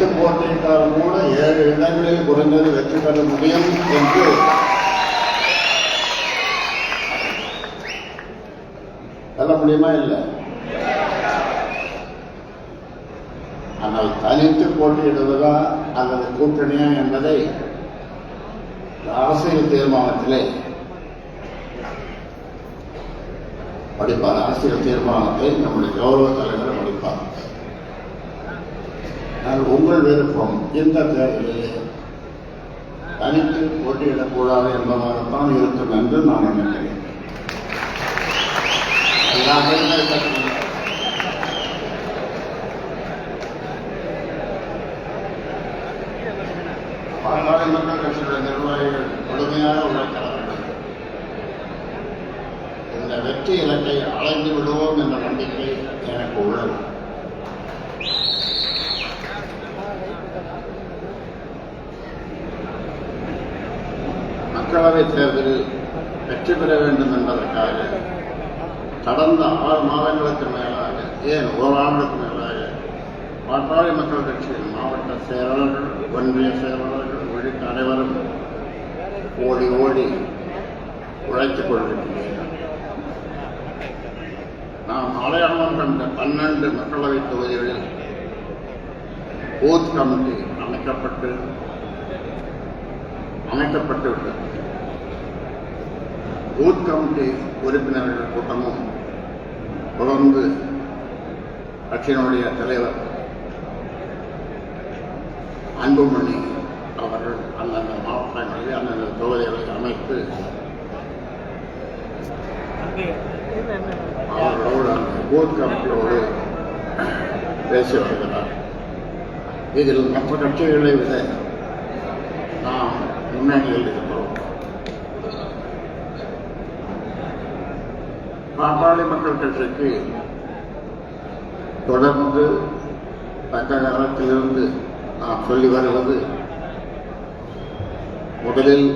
தனித்து போட்டியிட்டால் கூட ஏழு இடங்களில் குறைந்தது வெற்றி பெற முடியும் என்று சொல்ல முடியுமா இல்லை? ஆனால் தனித்து போட்டியிடுவதா அல்லது கூட்டணியா என்பதை அரசியல் தீர்மானத்திலே படிப்பார். அரசியல் தீர்மானத்தை நம்முடைய கௌரவ தலைவர் படிப்பார். ஆனால் உங்கள் விருப்பம் இந்த தேர்தலிலே தனித்து போட்டியிடக்கூடாது என்பதாகத்தான் இருக்கும் என்று நான் நினைக்கிறேன். எல்லாமே கற்றுக்கொள்ள பாராளுமன்ற கட்சியுடைய நிர்வாகிகள் கடுமையாக உழைக்கிறார்கள் இந்த வெற்றி இலக்கை அலைந்து விடுவோம் என்ற நம்பிக்கை எனக்கு உள்ளது. மக்களவைத் தேர்தலில் வெற்றி பெற வேண்டும் என்பதற்காக கடந்த ஆறு மாதங்களுக்கு மேலாக ஏன் ஓராண்டுக்கு மேலாக பாட்டாளி மக்கள் கட்சியின் மாவட்ட செயலாளர்கள் ஒன்றிய செயலாளர்கள் உள்ளிட்ட அனைவரும் ஓடி ஓடி உழைத்துக் கொள்கின்றனர் நாம் அடையாளம் கண்ட பன்னெண்டு மக்களவைத் தொகுதிகளில் பூத் கமிட்டி அமைக்கப்பட்டு அமைக்கப்பட்டு விட்டது. பூத் கமிட்டி உறுப்பினர்கள் கூட்டமும் தொடர்ந்து கட்சியினுடைய தலைவர் அன்புமணி அவர்கள் அந்தந்த மாவட்டங்களில் அந்தந்த தொகுதிகளை அமைத்து அவர்களோடு அந்த பூத் கமிட்டியோடு பேசி வருகிறார். இதில் மற்ற கட்சிகளை விட நாம் முன்னணியில் இருக்கிறோம். பாட்டாளி மக்கள் கட்சிக்கு தொடர்ந்து தக்க காலத்திலிருந்து நான் சொல்லி வருவது முதலில்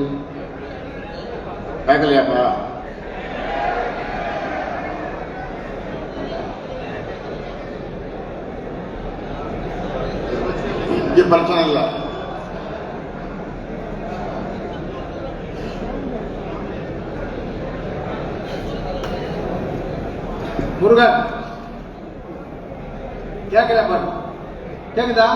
கேட்கலையாப்பா இங்கே பிரச்சனை இல்லை முருகன் கேட்கல பாரு. கேக்குதா?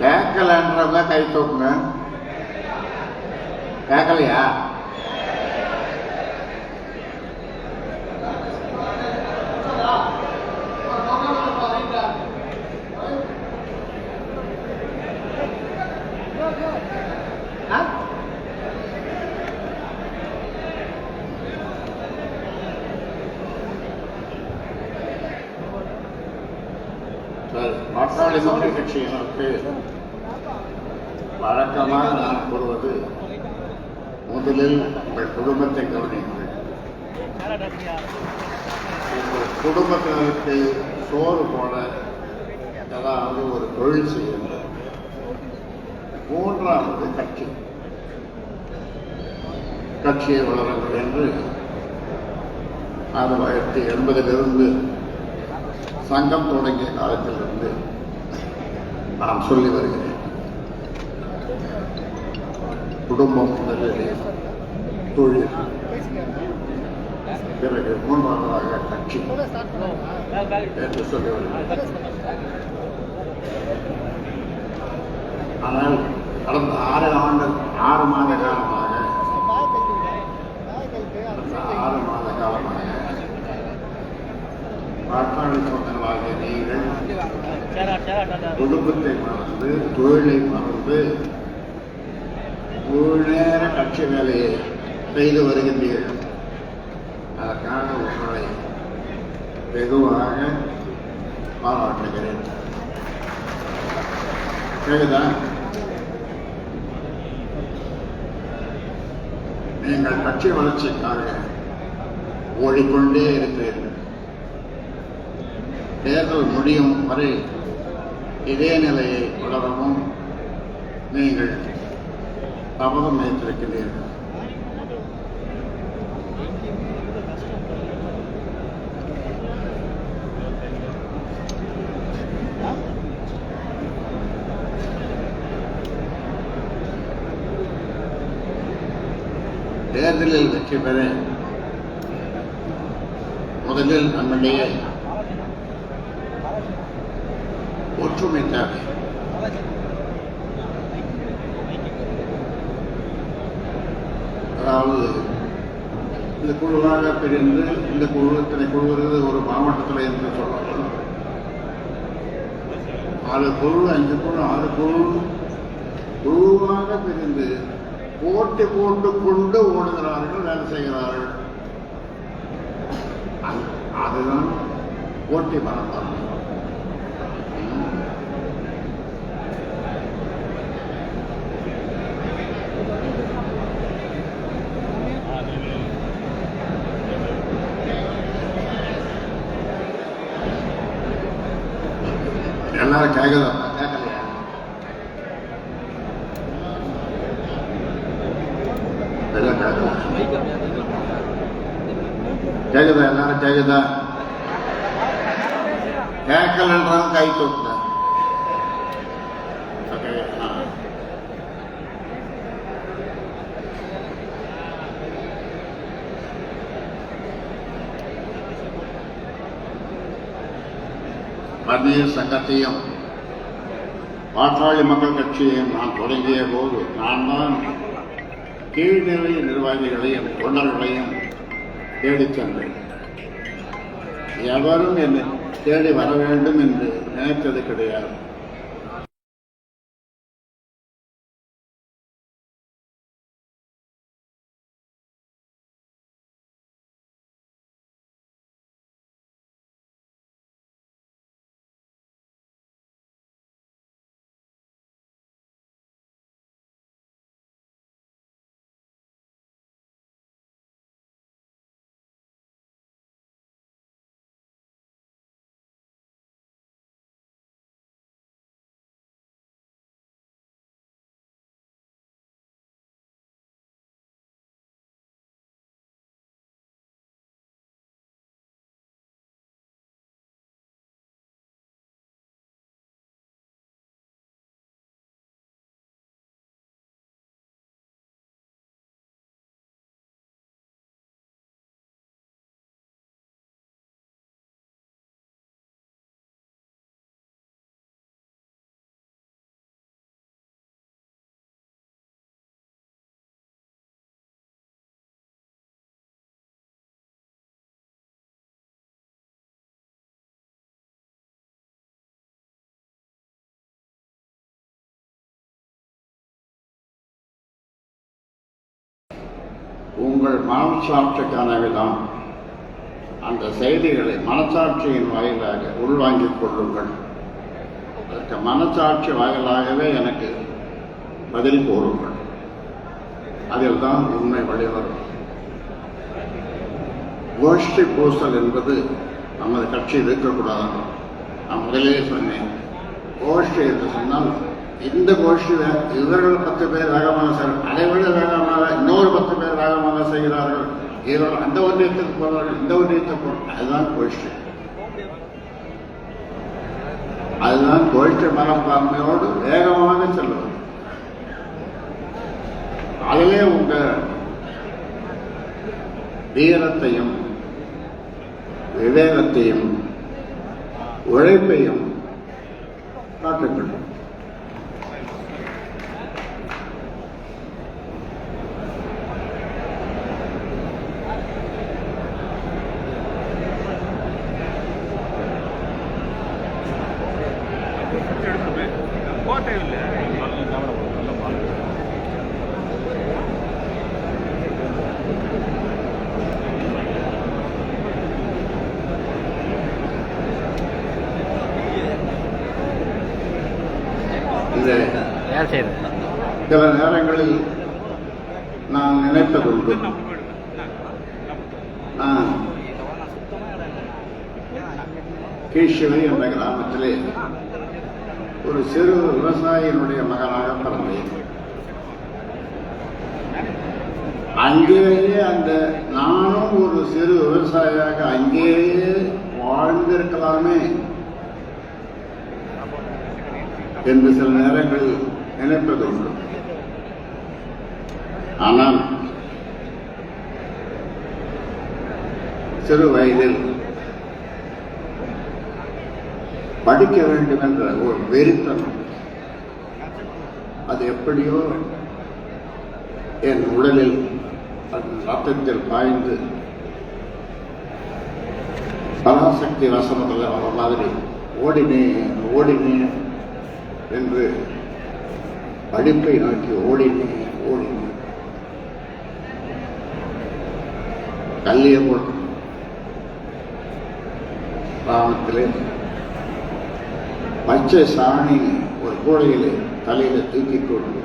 கேட்கலன்றவங்க கை தூக்குங்க. கேட்கலையா ஆ? சரி பாட்டாளி மக்கள் கட்சியினருக்கு வழக்கமாக நான் கூறுவது முதலில் உங்கள் குடும்பத்தை கவனியுங்கள். உங்கள் குடும்பத்தினருக்கு சோறு போட ஏதாவது ஒரு தொழில் செய்யுங்கள். மூன்றாவது கட்சி. கட்சியை வளருங்கள் என்று ஆயிரத்தி தொள்ளாயிரத்தி எண்பதிலிருந்து சங்கம் தொடங்கிய காலத்திலிருந்து நான் சொல்லி வருகிறேன். குடும்பம் முதலிலே தொழில். பிறகு மூன்றாவதாக கட்சி என்று சொல்லி வருகிறேன் ஆனால் கடந்த ஆறு ஆண்டு ஆறு மாத காலமாக ஆறு மாத காலமாக பாட்டாளி சொந்தங்களாகிய நீங்கள் குடும்பத்தை மறந்து தொழிலை மறந்து முழு நேர கட்சி வேலையை செய்து வருகின்றீர்கள். அதற்காக உங்களை வெகுவாக பாராட்டுகிறேன். கேக்குதா நீங்கள் கட்சி வளர்ச்சிக்காக ஓடிக்கொண்டே இருக்கிறீர்கள் தேர்தல் முடியும் வரை இதே நிலையை தொடரவும் நீங்கள் தாமதம் வைத்திருக்கிறீர்கள் தேர்தலில் வெற்றி பெற முதலில் நம்முடைய ஒற்றுமை தேவை. அதாவது இந்த குழுவாக பிரிந்து இந்த குழு இத்தனை குழு ஒரு மாவட்டத்தில் என்று சொல்லலாம் ஆறு குழு அஞ்சு குழு ஆறு குழு குழுவாக பிரிந்து போட்டி போட்டு கொண்டு ஓடுகிறார்கள் வேலை செய்கிறார்கள். அது- அதுதான் போட்டி மனப்பான்மை ம். எல்லாரும் கேட்குதா கேட்கலையா எல்லாம் கேட்கல கேக்குதா எல்லாரும் கேக்குதா கேட்கலன்றான் கை தூக்குறேன் ஓகே ஆ. மத்திய சங்கத்தையும். பாட்டாளி மக்கள் கட்சியையும் நான் தொடங்கிய போது நான் தான் கீழ்நிலை நிர்வாகிகளையும் தொண்டர்களையும் தேடிச் சென்றேன் எவரும் என்னை தேடி வர வேண்டும் என்று நினைத்தது கிடையாது. உங்கள் மனசாட்சிக்கானவிதான் அந்த செய்திகளை மனசாட்சியின் வாயிலாக உள்வாங்கிக் கொள்ளுங்கள். அதற்கு மனசாட்சி வாயிலாகவே எனக்கு பதில் கூறுங்கள். அதில் தான் உண்மை வழிவரும் கோஷ்டி பூசல் என்பது நமது கட்சியில் இருக்கக்கூடாது நான் முதலே சொன்னேன். கோஷ்டி என்று சொன்னால் இந்த கோஷ்டி இவர்கள் பத்து பேர் வேகமாக சார் அதை விட வேகமாக இன்னொரு பத்து பேர் வேகமாக செய்கிறார்கள். இவர்கள் அந்த ஒன்றியத்துக்கு போவார்கள் இந்த ஒன்றியத்துக்கு போவார்கள் அதுதான் கோஷ்டி. அதுதான் கோஷ்டி மனப்பான்மையோடு வேகமாக செல்வது. அதிலே உங்க வீரத்தையும் விவேகத்தையும் உழைப்பையும் காட்டுங்கள். சில நேரங்களில் நான் நினைப்பதுண்டு நான் கீழ்ஷிவை என்ற கிராமத்திலே ஒரு சிறு விவசாயியினுடைய மகனாக பிறந்தேன். அங்கேயே அந்த நானும் ஒரு சிறு விவசாயியாக அங்கேயே வாழ்ந்திருக்கலாமே என்று சில நேரங்கள் நினைப்பது உண்டு. ஆனால் சிறு வயதில் படிக்க வேண்டும் என்ற ஒரு வெறித்தனம் அது எப்படியோ என் உடலில் அது ரத்தத்தில் பாய்ந்து பராசக்தி ரசமத்தில் வர மாதிரி ஓடினேன் ஓடினேன் என்று படிப்பை நோக்கி ஓடினேன் ஓடினேன் கல்லியப்போட்டம் கிராமத்திலே பச்சை சாணி கூடையிலே தலையில தூக்கி கொண்டு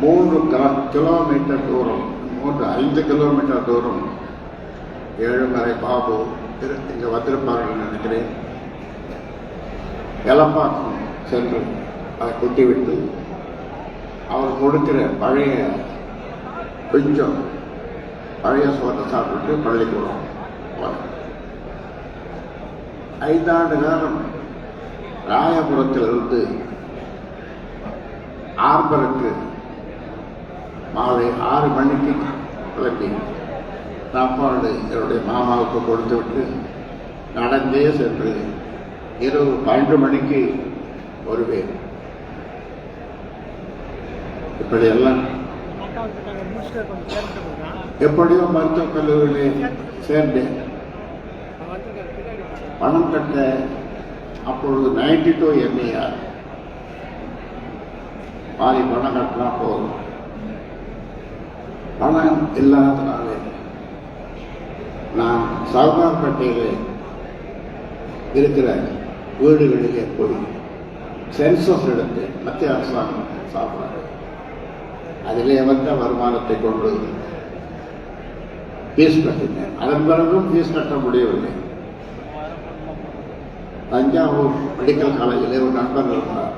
மூன்று கிலோமீட்டர் தூரம் மூன்று ஐந்து கிலோமீட்டர் தூரம் ஏழுமலை பாபு திரு- இங்க வந்திருப்பார்கள் நினைக்கிறேன். எலப்பாக்கம் சென்று அதை கொட்டிவிட்டு அவர் கொடுக்கிற பழைய கொஞ்சம் பழைய சோத்தை சாப்பிட்டு பள்ளிக்கூடம் ஐந்தாண்டு காலம் ராயபுரத்திலிருந்து ஆர்பருக்கு மாலை ஆறு மணிக்கு கிளம்பி சாப்பாடு என்னுடைய மாமாவுக்கு கொடுத்துவிட்டு நடந்தே சென்று இரவு பன்னெண்டு மணிக்கு வருவேன். இப்படியெல்லாம் எப்படியோ மருத்துவக் கல்லூரியில் சேர்ந்தேன். பணம் கட்ட அப்பொழுது நைன்டி டூ எம்ஏஆர் பாதி பணம் கட்டினா போதும். பணம் இல்லாதனாலே நான் சவுகார்பேட்டையில் இருக்கிற வீடுகளிலே போய் சென்சஸ் எடுத்து மத்திய அரசாங்கம் சாப்பிடாது அதிலே வந்த வருமானத்தை கொண்டு ஃபீஸ் கட்டினேன் அதன் பிறகும் ஃபீஸ் கட்ட முடியவில்லை. தஞ்சாவூர் மெடிக்கல் காலேஜில் ஒரு நண்பர் இருந்தார்.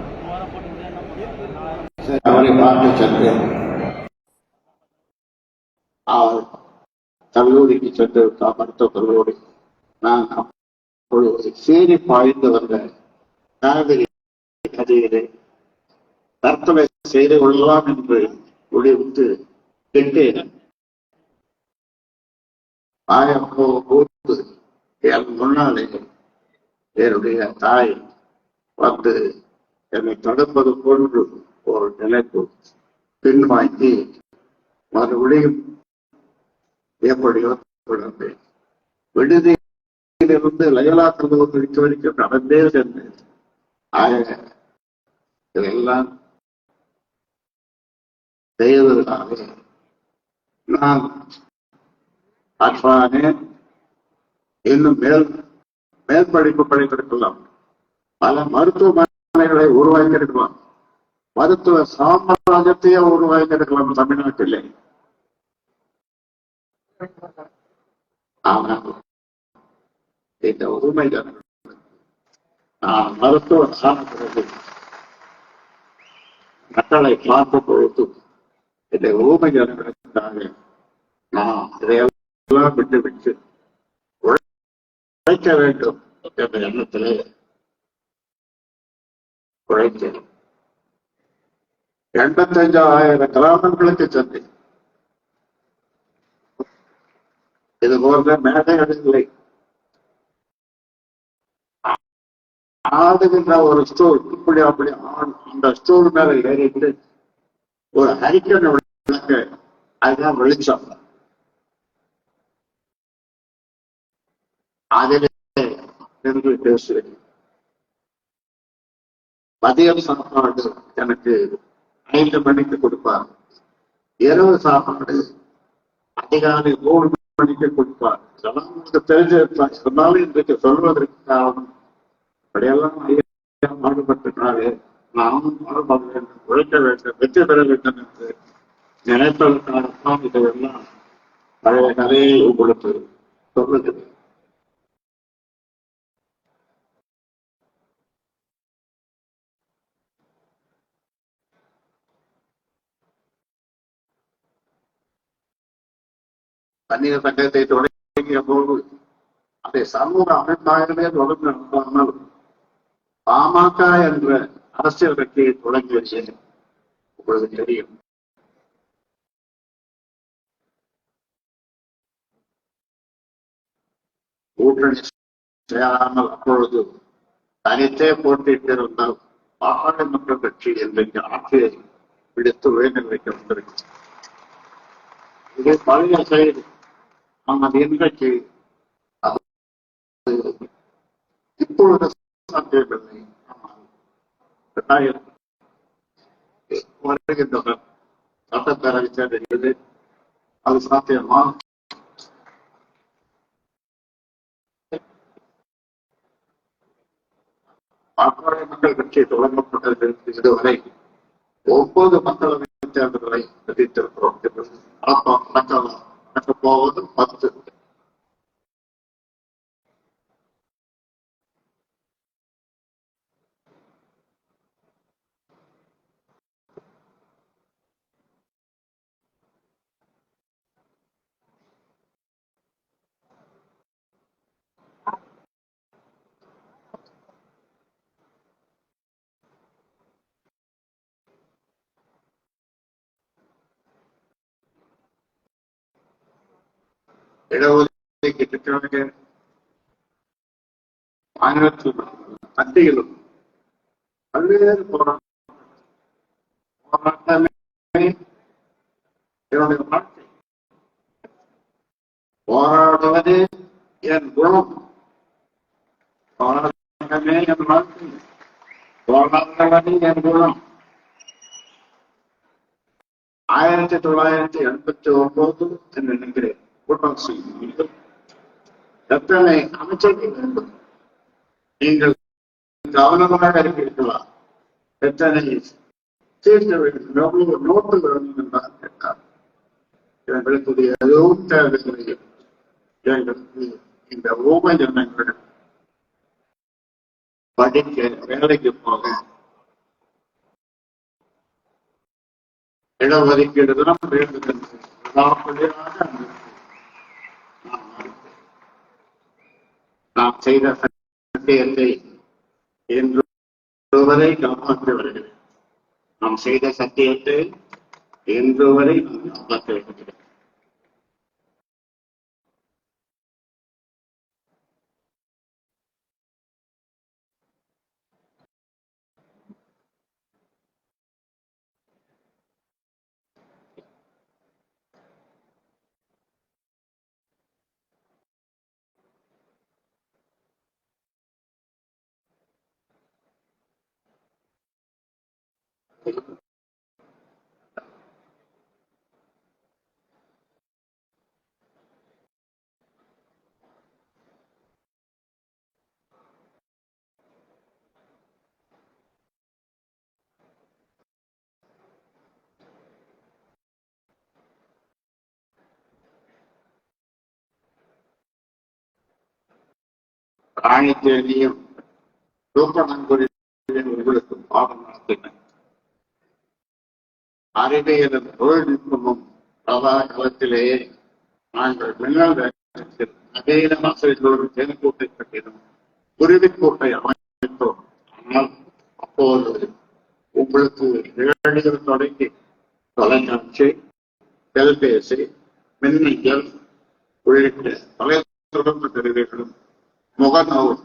சரி, அவரை பார்த்து சென்றேன். அவர் கல்லூரிக்கு சென்று மருத்துவ கல்லூரி நான் அப்பொழுது சேரி பாய்ந்து வந்த காவிரி கதையிலே தற்கொலை செய்து கொள்ளலாம் என்று முடிவுத்து கெட்டேன். ஆயப்போ கூத்து என் முன்னாலே என்னுடைய தாய் வந்து என்னை தடுப்பது போன்று ஒரு நிலைக்கு பின்வாங்கி மறுபடியும் எப்படியோ தொடர்ந்தேன் விடுதியிலிருந்து லயலா கல்லூரிக்கு வரைக்கும் நடந்தே சென்றேன். ஆக இதெல்லாம் செய்வதனாலே நான் அற்றானேன் இன்னும் மேல் மேல் படிப்பு படித்திருக்கலாம் பல மருத்துவமனைகளை உருவாக்கியிருக்கலாம். மருத்துவ சாம்ராஜ்யத்தையே உருவாக்கியிருக்கலாம் தமிழ்நாட்டிலே. ஆனால் இந்த உரிமை நான் மருத்துவ ஆன மக்களை பார்க்கும் பொழுது இந்த ஊமை ஜனங்களுக்காக நான் இதையெல்லாம் விட்டு விட்டு உழைக்க வேண்டும். என்ற எண்ணத்திலே உழைத்தேன் எண்பத்தஞ்சாயிரம் கிராமங்களுக்கு சென்றேன் இது போன்ற மேடைகள் இல்லை. ஆடுகின்ற ஒரு ஸ்டோல் இப்படி அப்படி ஆடும். அந்த ஸ்டோல் மேல ஏறிட்டு ஒரு ஹரிக்கன் விளக்கு அதுதான் வெளிச்சம். அதிலே பேசுவேன். மதியம் சாப்பாடு எனக்கு ஐந்து மணிக்கு கொடுப்பார். இரவு சாப்பாடு அதிகாலை மூணு மணிக்கு கொடுப்பார். இதெல்லாம் உங்களுக்கு தெரிஞ்சிருப்பார். சொன்னாலும் இன்றைக்கு சொல்வதற்கு காரணம் அப்படியெல்லாம் ஐயா பாடுபட்டிருக்கிறாரு நானும் பாடுபட வேண்டும் உழைக்க வேண்டும் வெற்றி பெற வேண்டும் என்று நினைப்பதற்காகத்தான் இதையெல்லாம் பழைய கதையை உங்களுக்கு சொல்லுகிறேன். தண்ணீர் சங்கத்தை தொடங்கிய போது அந்த சமூக அமைப்பாகவே தொடர்ந்து நடத்தாமல் பாமக என்ற அரசியல் கட்சியை தொடங்கி தொடங்கியது உங்களுக்கு தெரியும். கூட்டணி சேராமல் அப்பொழுது தனித்தே போட்டியிட்டிருந்த பாராளுமன்ற கட்சி இன்றைக்கு ஆட்சியை பிடித்து உயர்நிலைக்கு வந்திருக்கிறது இது பழைய செய்தி ஆனால் இன்றைக்கு அது இப்பொழுது சாத்தியமில்லை. ஆனால் இரண்டாயிரத்தி வருகின்ற சட்டப்பேரவை தேர்தலில் அது சாத்தியமா? பாட்டாளி மக்கள் கட்சி தொடங்கப்பட்டதிலிருந்து இதுவரை ஒன்பது மக்களவை தேர்தல்களை சந்தித்திருக்கிறோம் என்று போவது பத்து இடஒதுக்கீட்டுக்காக மாநிலத்தில் மத்தியிலும் பல்வேறு போராட்டம் போராட்டமே என்னுடைய வாழ்க்கை. போராடுவதே என் குணம். போராட்டமே என் வாழ்க்கை. போராடுவதே என் குணம். ஆயிரத்தி தொள்ளாயிரத்தி எண்பத்தி ஒன்பது என்று நினைக்கிறேன். கூட்டம் செய்யும் எத்தனை அமைச்சர்கள் வேண்டும் நீங்கள் கவனமாக இருக்கிறீர்களா? எத்தனை தீர்க்க வேண்டும். எவ்வளவு நோட்டு வேண்டும் என்றால் கேட்டார். எங்களுக்கு எதுவும் தேவையில்லை. எங்களுக்கு இந்த ஊமை ஜனங்கள் படிக்க வேலைக்கு போக இடஒதுக்கீடு தான் வேண்டும் என்று விடாப்பிடியாக நான் மறுத்தேன். நாம் செய்த சத்தியத்தை என்று வரை காப்பாற்றி வருகிறேன். நாம் செய்த சத்தியத்தை என்று வரை நாம் காப்பாற்ற வருகிறேன். ராணி தேதியும் தூக்கணங்குரியும் உங்களுக்கு பாவம் நடத்தின அறிவியலும் தொழில்நுட்பமும் பிரபா காலத்திலேயே நாங்கள் மின்னல் நவீன வசதிகளோடு தேன்கூட்டை கட்டினோம் குருவிக்கூட்டை அமைத்தோம். ஆனால் அப்போது உங்களுக்கு நிகழ்ச்சிகள் தொடங்கி தொலைக்காட்சி தொலைபேசி மின்னஞ்சல் உள்ளிட்ட தொலைத்தொடர்பு கருவிகளும் முகநூல்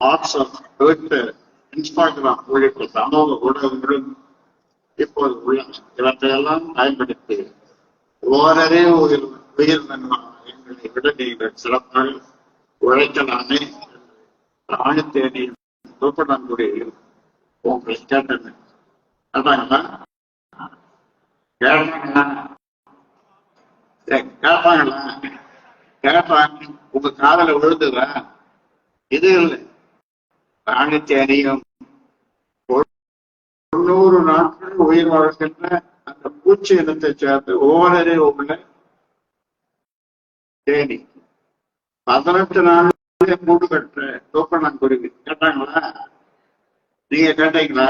வாட்ஸ்அப் ட்விட்டர் இன்ஸ்டாகிராம் உள்ளிட்ட சமூக ஊடகங்களும் இப்போது உள்ளன இவற்றையெல்லாம் பயன்படுத்தி ஓரரே உயிர் உயிர் நன்மான எங்களை விட நீங்கள் சிறப்பாக உழைக்கலாமே ராணித்தேனியும் தூப்படாங்குடியில் உங்களை கேட்டேன் கேட்டாங்களா கேட்டாங்களா ஏய், கேட்டாங்க உங்க காதல விழுதுதா இது இல்லை. ராணித்தேனியும் தொண்ணூறு நாட்கள் உயிர் வாழ்கின்ற அந்த பூச்சி இனத்தை சேர்ந்து ஓரரே உள்ள தேனி. பதினெட்டு நாள் கூடு கட்டுற தூக்கணாங்குருவி கேட்டாங்களா? நீங்க கேட்டீங்களா?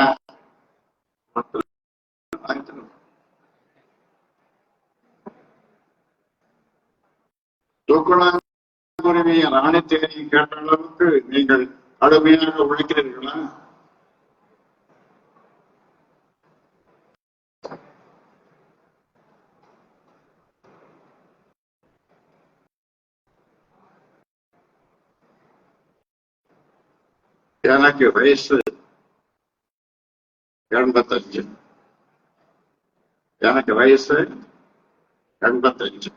தூக்கணாங்குருவியை ராணி தேனியை கேட்ட அளவுக்கு நீங்கள் கடுமையாக உழைக்கிறீர்களா? எனக்கு வயசு எண்பத்தஞ்சு. எனக்கு வயசு எண்பத்தஞ்சு.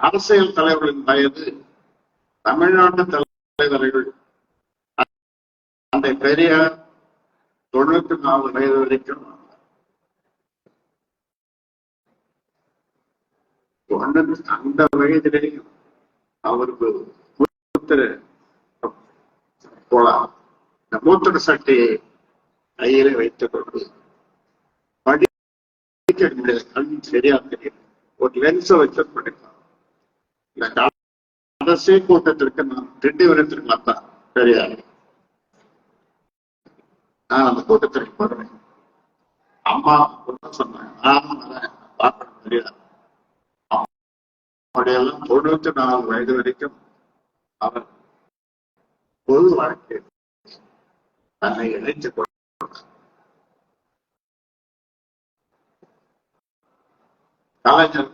அரசியல் தலைவர்களின் வயது தமிழ்நாட்டு தலைவர்கள் அந்த பெரியார் தொண்ணூத்தி நாலு வயது வரைக்கும் தொண்ணூத்தி அந்த வயதிலேயும் அவருக்கு மூத்திர. போலாம். இந்த மூத்திர சட்டையை கையில வைத்துக் கொண்டு படிக்க முடியாது கண் சரியா தெரியும் ஒரு லென்ஸ் வச்சிருப்பான் இந்த அரசே கூட்டத்திற்கு நான் திண்டிவனத்திற்கு வந்தான் பெரியார் நான் அந்த கூட்டத்திற்கு போறேன் அம்மா கூட சொன்னாங்க பார்க்கணும் தெரியாது. அப்படியெல்லாம் தொண்ணூத்தி நாலு வயது வரைக்கும் அவர் பொது வாழ்க்கை தன்னை இணைத்துக் கொள்ள கலைஞர்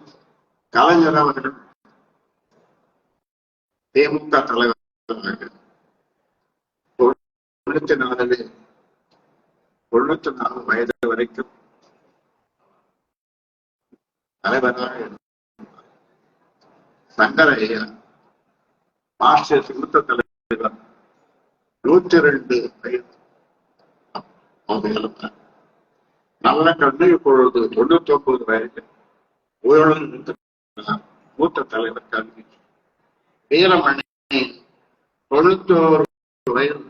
கலைஞர் அவர்கள் திமுக தலைவர் தொண்ணூத்தி நாலு தொண்ணூத்தி நாலு வயது வரைக்கும் தலைவராக சங்கர ஐயா மார்க்சிஸ்ட் மூத்த தலைவர் நூற்றி ரெண்டு வயது அவங்க நல்ல கண்ணு இப்பொழுது தொண்ணூத்தி ஒன்பது வயது உயிரோடு மூத்த தலைவர் கல்வி. வீரமணி தொண்ணூத்தி ஒரு வயது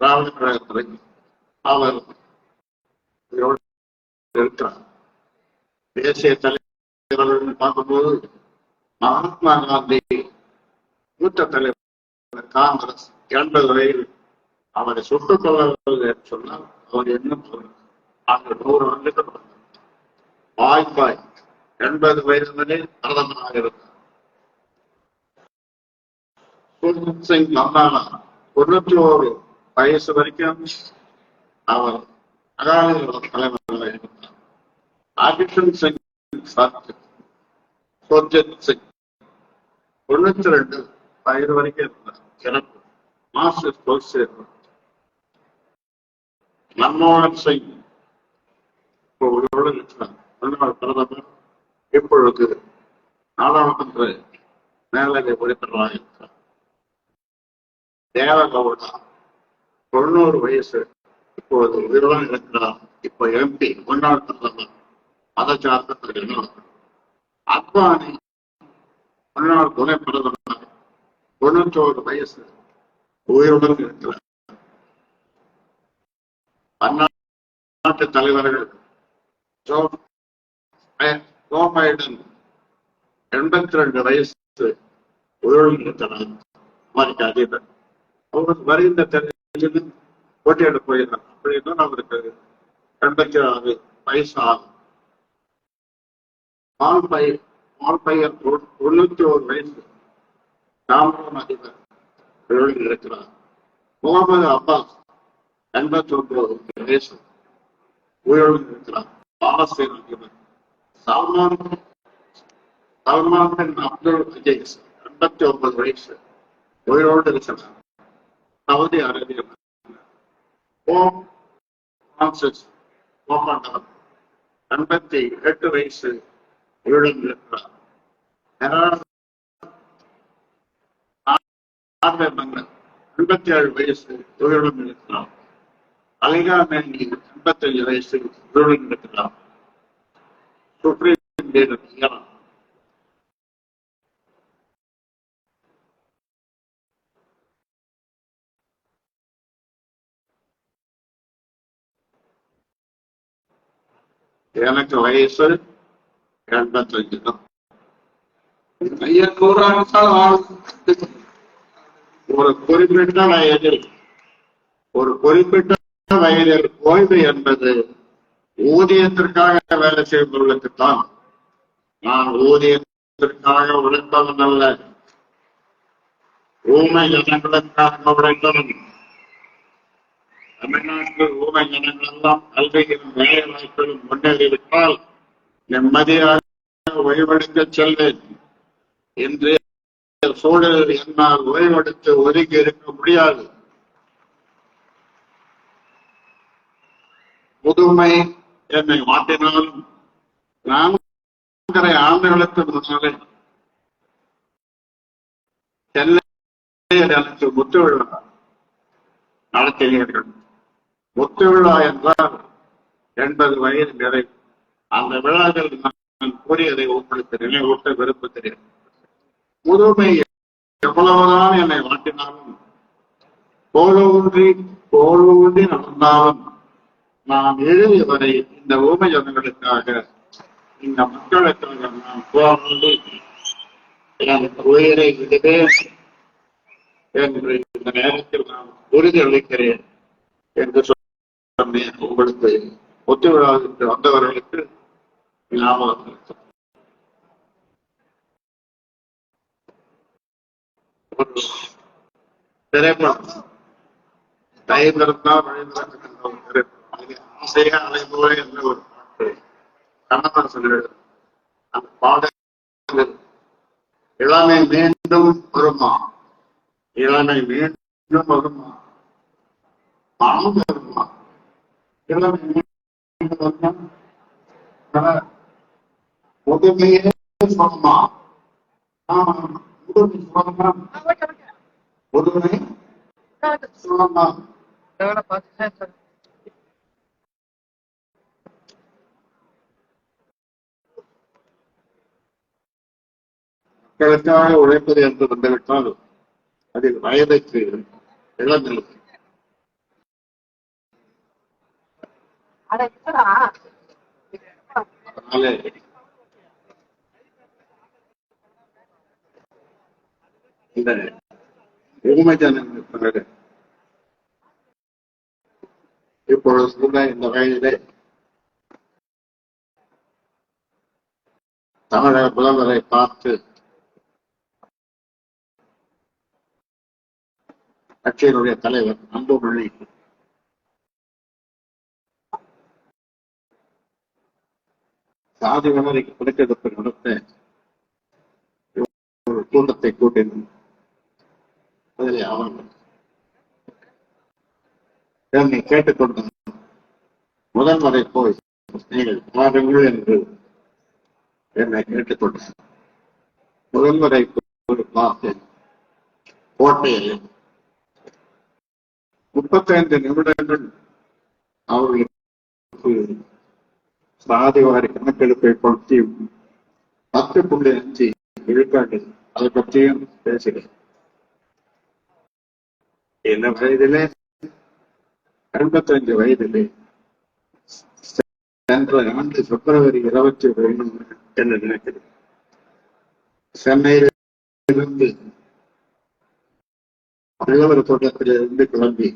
திராவிட கழகத்தில் அவர் இருக்கிறார். தேசிய தலைவர்கள் பார்க்கும்போது மகாத்மா காந்தி மூத்த தலைவர் காங்கிரஸ் எண்பது வயது அவரை சுட்டுக் கொள்ளவில்லை என்று சொன்னால் அவர் என்ன சொல்றார் அங்கு நூறு ஆண்டுகள் வாய்ப்பாய் எண்பது வயது வரை பிரதமராக இருந்தார். சுர்ஜித் சிங் மந்தானா தொண்ணூத்தி ஒரு வயசு வரைக்கும் அவர் அகாலிதள தலைவராக இருந்தார். ஆதிஷன் சிங் சத் சிங் தொண்ணூத்தி ரெண்டு வயது வரைக்கும் இருந்தார் சிறப்பு. மாஸ்டர் கோல்சே மன்மோகன் சிங் இப்போ உயிரோடு இருக்கிறார் முன்னாள் பிரதமர் இப்பொழுது நாடாளுமன்ற மேலவை உறுப்பினராக இருக்கிறார். தேவகவுடா தொண்ணூறு வயசு இப்போது உயிரோடு இருக்கிறார். இப்போ எம்பி முன்னாள் பிரதமர் மதச்சார்ந்த அத்வானி முன்னாள் துணை பிரதமர் தொண்ணூற்றோரு வயசு. உயிருடன் இருக்கிறார் பன்னாட்டு தலைவர்கள். ஜோ ஜோ பைடன் எண்பத்தி ரெண்டு வயசு உயிருடன் இருக்கிறார் அமெரிக்க அதிபர். அவருக்கு வருகின்ற தேர்தலில் போட்டியிட போகிறார். அப்படின்னா அவருக்கு எண்பத்தி ஆறு வயசு ஆகும் பால் பையன் பால் பையன் தொண்ணூத்தி ஒரு வயசு காமரான் அதிபர் உயிரோடு இருக்கிறார். முகமது அப்பாஸ் எண்பத்தி ஒன்பது வயசு உயிரோடு இருக்கிறார் பாலஸ்தீன் அதிபர் சல்மான் சல்மான் பின் அப்துல் அஜீஸ் எண்பத்தி ஒன்பது வயசு உயிரோடு இருக்கிறார். சவுதி அரேபிய ஓம் பிரான்சிஸ் ஓமாண்டவர் எண்பத்தி எட்டு வயசு உயிரோடு இருக்கிறார் ஹெரால்ட் ஆர்வே எண்பத்தி ஏழு வயசு உயிருடன் இருக்கிறார் அலைகா மேங்கி எண்பத்தி எண்பத்தஞ்சு வயசு உயிருடன் இருக்கிறார் சுப்ரீம் லீடர் ஈரான் எனக்கு வயசு எண்பத்தஞ்சு தான். ஐயா நூறு காலம் ஆகும் ஒரு குறிப்பிட்ட வயதில் ஒரு குறிப்பிட்ட வயதில் ஓய்வு என்பது ஊதியத்திற்காக வேலை செய்பவர்களுக்குத்தான். நான் ஊதியத்திற்காக உழைப்பவன் அல்ல. ஊமை ஜனங்களுக்காக உழைப்பவன். தமிழ்நாட்டில் ஊமை ஜனங்கள் எல்லாம் கல்வியிலும் வேலை வாய்ப்பிலும் முன்னேறிவிட்டால் நிம்மதியாக ஓய்வெடுக்க செல்வேன். என்று சூழலில் என்னால் ஓய்வெடுத்து ஒதுக்கி இருக்க முடியாது. முதுமை என்னை மாட்டினாலும் நான்கரை ஆண்டுகளுக்கு முன்னாலே சென்னையில் எனக்கு முத்து விழா நடத்தினீர்கள். முத்து விழா என்றால் எண்பது வயது நிறை அந்த விழாவில் நான் கூறியதை உங்களுக்கு நினைவூட்ட விரும்புகிறேன். முதுமை எவ்வளவுதான் என்னை மாட்டினாலும் கோலூன்றி கோலூன்றி நடந்தாலும் நான் எழுதியவரை இந்த ஊமை ஜனங்களுக்காக இந்த மக்களுக்காக நான் போராடி என் உயிரை விடுவேன் என்று இந்த நேரத்தில் நான் உறுதி அளிக்கிறேன் என்று சொன்னேன் உங்களுக்கு ஒத்துவிழாவிற்கு வந்தவர்களுக்கு ஞாபகம் இருக்கும். ஒரு திரைப்படம் ஒரு திரைப்படம் அலைபோல என்ற ஒரு பாட்டு. அந்த பாடல் இளமை மீண்டும் வருமா? இளமை மீண்டும் வருமா? மனம் வருமா? இளமை மீண்டும் வருமா? முதுமையே சொல்லுமா ஆமா முதுமை சொல்லமா மக்களுக்காக உழைப்பது என்று வந்துவிட்டால் அதில் வயதுக்கு இழந்திருக்கும். அதனாலே இந்த ஊமை இப்பொழுது கூட இந்த வயதிலே தமிழக புலவரை பார்த்து கட்சியினுடைய தலைவர் அன்புமணி சாதி வளரைக்கு பிடித்தெடுப்பு நடத்த ஒரு கூட்டத்தை கூட்டினோம் அதிலே அவன் என்னை கேட்டுக்கொண்டான் முதல்வரை போய் நீங்கள் பாருங்கள் என்று என்னை கேட்டுக்கொண்டார் முதல்வரை போய் பார்த்தேன் கோட்டையில் முப்பத்தைந்து நிமிடங்கள் அவர்களுக்கு சாதிவாரி கணக்கெடுப்பை பற்றியும் பத்து புள்ளி அஞ்சு விழுக்காடு அதை பற்றியும் பேசுகிறேன். என்ன வயதிலே? ஐம்பத்தஞ்சு வயதிலே. சென்ற ஆண்டு பிப்ரவரி இருபத்தி ஒன்று என்று நினைக்கிறேன் சென்னையிலிருந்து வள்ளுவர் தோட்டத்திலிருந்து கிளம்பி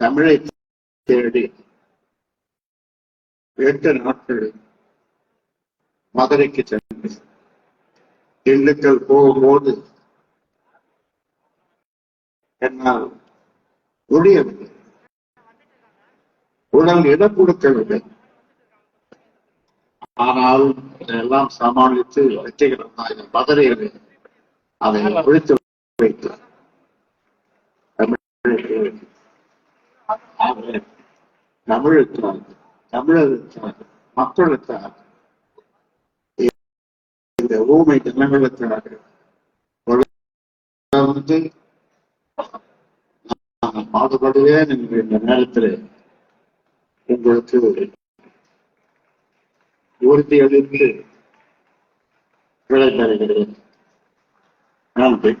தமிழை தேடி எட்டு நாட்கள் மதுரைக்கு சென்று திண்டுக்கல் போகும்போது என்னால் முடியவில்லை. உடல் இடம் கொடுக்கவில்லை. ஆனால் இதெல்லாம் சமாளித்து வெற்றிகரமாக பதறியது அதை ஒழித்து வைத்தார் தமிழுக்காக தமிழருக்காக மக்களுக்காக இந்த ஊமை ஜனங்களுக்காக தொடர்ந்து நான் பாடுபடுவேன் என்று இந்த நேரத்தில் உங்களுக்கு உறுதி அளித்து விடை தருகிறேன் நன்றி.